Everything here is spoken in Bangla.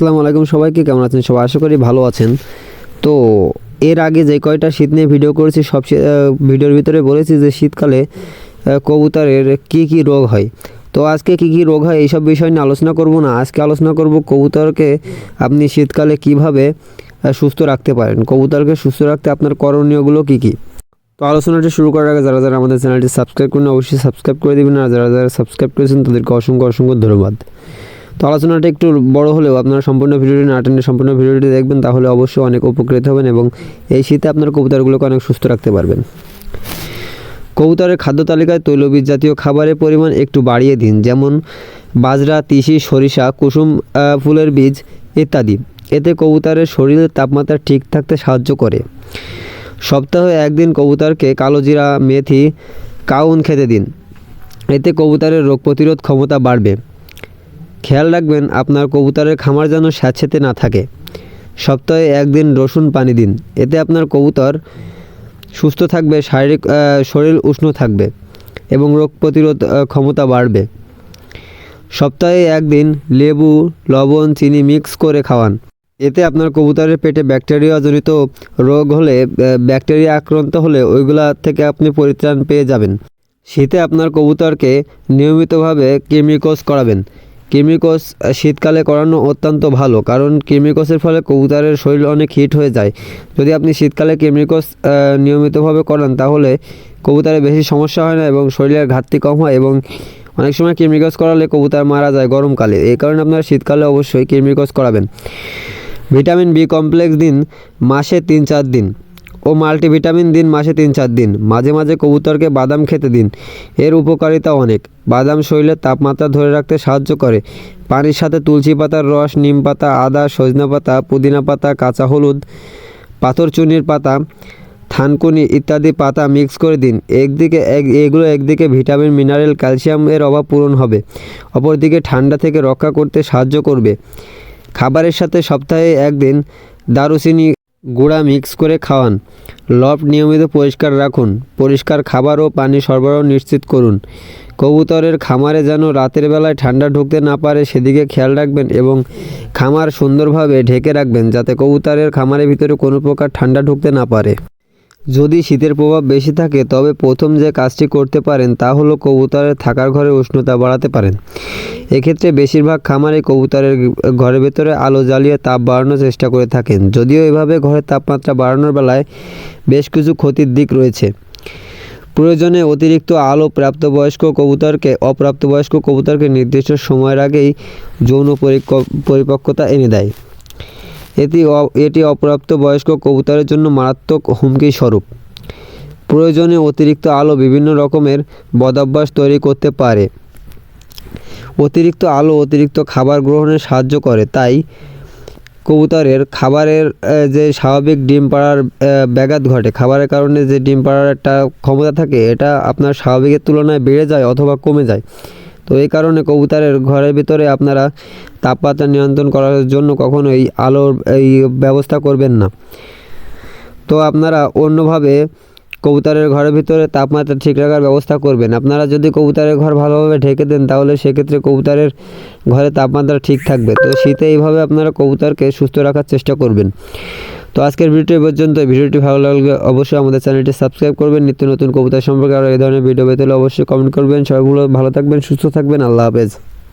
আসসালামু আলাইকুম সবাইকে, কেমন আছেন সবাই? আশা করি ভালো আছেন। তো এর আগে যে কয়টা শীত নিয়ে ভিডিও করেছি, সব ভিডিওর ভিতরে বলেছি যে শীতকালে কবুতরের কি কি রোগ হয়। তো আজকে কি কি রোগ হয় এইসব বিষয় নিয়ে আলোচনা করব না। আজকে আলোচনা করব কবুতরকে আপনি শীতকালে কীভাবে সুস্থ রাখতে পারেন। কবুতরকে সুস্থ রাখতে আপনার করণীয়গুলো কি কি? তো আলোচনাটি শুরু করার আগে যারা যারা আমাদের চ্যানেলটি সাবস্ক্রাইব করুন অবশ্যই সাবস্ক্রাইব করে দিবেন। আর যারা যারা সাবস্ক্রাইব করেছেন, তাদেরকে অসংখ্য অসংখ্য ধন্যবাদ। তো আলোচনাটা একটু বড় হলেও আপনারা সম্পূর্ণ ভিডিওটি না টেনে সম্পূর্ণ ভিডিওটি দেখবেন, তাহলে অবশ্যই অনেক উপকৃত হবেন এবং এই শীতে আপনার কবুতরগুলোকে অনেক সুস্থ রাখতে পারবেন। কবুতরের খাদ্য তালিকায় তৈলবীজ জাতীয় খাবারের পরিমাণ একটু বাড়িয়ে দিন, যেমন বাজরা, তিসি, সরিষা, কুসুম ফুলের বীজ ইত্যাদি। এতে কবুতরের শরীরের তাপমাত্রা ঠিক থাকতে সাহায্য করে। সপ্তাহে একদিন কবুতরকে কালোজিরা মেথি, কাউন খেতে দিন। এতে কবুতরের রোগ প্রতিরোধ ক্ষমতা বাড়বে। খেয়াল রাখবেন আপনার কবুতরের খামার যেন স্যাঁতসেঁতে না থাকে। সপ্তাহে একদিন রসুন পানি দিন। এতে আপনার কবুতর সুস্থ থাকবে, শারীরিক শরীর উষ্ণ থাকবে এবং রোগ প্রতিরোধ ক্ষমতা বাড়বে। সপ্তাহে একদিন লেবু, লবণ, চিনি মিক্স করে খাওয়ান। এতে আপনার কবুতরের পেটে ব্যাকটেরিয়াজনিত রোগ হলে ব্যাকটেরিয়া আক্রান্ত হলে ওইগুলা থেকে আপনি পরিত্রাণ পেয়ে যাবেন। শীতে আপনার কবুতরকে নিয়মিতভাবে কৃমিকোষ করাবেন। কৃমিকোষ আহ, শীতকালে করানো অত্যন্ত ভালো কারণ কৃমিকোষের ফলে কবুতরের শরীর অনেক হিট হয়ে যায়। যদি আপনি শীতকালে কৃমিকোষ আহ, নিয়মিতভাবে করান তাহলে কবুতরের বেশি সমস্যা হয় না এবং শরীরের ঘাটতি কম হয় এবং অনেক সময় কৃমিকোষ করালে কবুতর মারা যায় গরমকালে। এই কারণে আপনারা শীতকালে অবশ্যই কৃমিকোষ করাবেন। ভিটামিন বি কমপ্লেক্স দিন মাসে তিন চার দিন। ও মাল্টিভিটামিন দিন, মাসে তিন, চার দিন। মাঝে মাঝে কবুতরকে বাদাম খেতে দিন। এর উপকারিতা অনেক। বাদাম শরীরের তাপমাত্রা ধরে রাখতে সাহায্য করে। পানির সাথে তুলসী পাতার রস, নিম পাতা, আদা, সজনা পাতা, পুদিনা পাতা, কাঁচা হলুদ পাথরচুনির পাতা, থানকুনি ইত্যাদি পাতা মিক্স করে দিন। একদিকে এক, এগুলো একদিকে ভিটামিন, মিনারেল, ক্যালসিয়াম এর অভাব পূরণ হবে। অপরদিকে ঠান্ডা থেকে রক্ষা করতে সাহায্য করবে। খাবারের সাথে সপ্তাহে একদিন দারুচিনি গুঁড়া মিক্স করে খাওয়ান। লফট নিয়মিত পরিষ্কার রাখুন। পরিষ্কার খাবার ও পানি সরবরাহ নিশ্চিত করুন। কবুতরের খামারে যেন রাতের বেলায় ঠান্ডা ঢুকতে না পারে, সেদিকে খেয়াল রাখবেন এবং খামার সুন্দরভাবে ঢেকে রাখবেন, যাতে কবুতরের খামারের ভিতরে কোনো প্রকার ঠান্ডা ঢুকতে না পারে। যদি শীতের প্রভাব বেশি থাকে, তবে প্রথম যে কাজটি করতে পারেন তা হলো কবুতরের থাকার ঘরে উষ্ণতা বাড়াতে পারেন। এক্ষেত্রে বেশিরভাগ খামারে কবুতরের ঘরের ভেতরে আলো জ্বালিয়ে তাপ বাড়ানোর চেষ্টা করে থাকেন। যদিও এভাবে ঘরের তাপমাত্রা বাড়ানোর বেলায় বেশ কিছু ক্ষতির দিক রয়েছে। প্রয়োজনে অতিরিক্ত আলো প্রাপ্তবয়স্ক কবুতরকে, অপ্রাপ্তবয়স্ক কবুতরকে নির্দিষ্ট সময়ের আগেই যৌন পরিপক্কতা এনে দেয়। এটি এটি অপ্রাপ্ত বয়স্ক কবুতরের জন্য মারাত্মক হুমকি স্বরূপ প্রয়োজনে অতিরিক্ত আলো বিভিন্ন রকমের বদাভ্যাস তৈরি করতে পারে। অতিরিক্ত আলো অতিরিক্ত খাবার গ্রহণে সাহায্য করে, তাই কবুতরের খাবারের যে স্বাভাবিক ডিম পাড়ার ব্যাঘাত ঘটে, খাবারের কারণে যে ডিম পাড়ার একটা ক্ষমতা থাকে, এটা আপনার স্বাভাবিকের তুলনায় বেড়ে যায় অথবা কমে যায়। তো এই কারণে কবুতরের ঘরের ভিতরে আপনারা তাপমাত্রা নিয়ন্ত্রণ করার জন্য কখনো কখনোই আলোর এই ব্যবস্থা করবেন না। তো আপনারা অন্যভাবে কবুতরের ঘরের ভিতরে তাপমাত্রা ঠিক রাখার ব্যবস্থা করবেন। আপনারা যদি কবুতরের ঘর ভালোভাবে ঢেকে দেন, তাহলে সেক্ষেত্রে কবুতরের ঘরে তাপমাত্রা ঠিক থাকবে। তো শীতে এইভাবে আপনারা কবুতরকে সুস্থ রাখার চেষ্টা করবেন। তো আজকের ভিডিওটি পর্যন্ত। ভিডিওটি ভালো লাগলে অবশ্যই আমাদের চ্যানেলটি সাবস্ক্রাইব করবেন। নিত্য নতুন কবিতা সম্পর্কে আরও এই ধরনের ভিডিও পেতে অবশ্যই কমেন্ট করবেন। সবাইগুলো ভালো থাকবেন, সুস্থ থাকবেন। আল্লাহ হাফেজ।